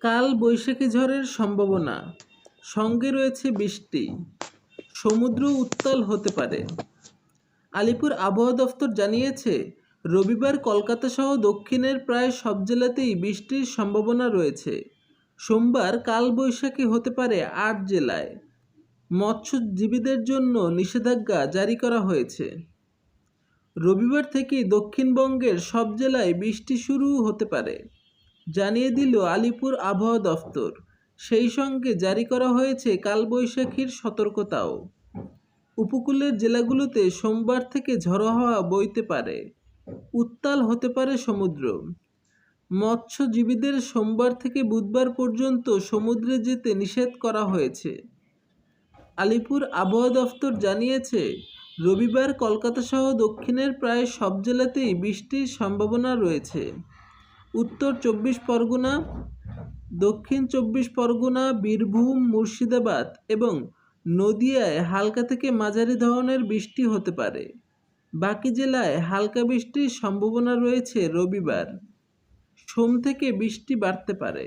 কাল বৈশাখী ঝড়ের সম্ভাবনা। সঙ্গে রয়েছে বৃষ্টি। সমুদ্র উত্তাল হতে পারে। আলিপুর আবহাওয়া দফতর জানিয়েছে, রবিবার কলকাতা সহ দক্ষিণের প্রায় সব জেলাতেই বৃষ্টির সম্ভাবনা রয়েছে। সোমবার কালবৈশাখী হতে পারে আট জেলায়। মৎস্যজীবীদের জন্য নিষেধাজ্ঞা জারি করা হয়েছে। রবিবার থেকেই দক্ষিণবঙ্গের সব জেলায় বৃষ্টি শুরু হতে পারে। জানিয়ে দিল আলিপুর আবহাওয়া দফতর। সেই সঙ্গে জারি করা হয়েছে কালবৈশাখীর সতর্কতাও। উপকূলের জেলাগুলোতে সোমবার থেকে ঝড়ো হাওয়া বইতে পারে। উত্তাল হতে পারে সমুদ্র। মৎস্যজীবীদের সোমবার থেকে বুধবার পর্যন্ত সমুদ্রে যেতে নিষেধ করা হয়েছে। আলিপুর আবহাওয়া দফতর জানিয়েছে, রবিবার কলকাতা সহ দক্ষিণের প্রায় সব জেলাতেই বৃষ্টির সম্ভাবনা রয়েছে। উত্তর চব্বিশ পরগনা, দক্ষিণ চব্বিশ পরগনা, বীরভূম, মুর্শিদাবাদ এবং নদিয়ায় হালকা থেকে মাঝারি ধরনের বৃষ্টি হতে পারে। বাকি জেলায় হালকা বৃষ্টির সম্ভাবনা রয়েছে রবিবার। সোম থেকে বৃষ্টি বাড়তে পারে।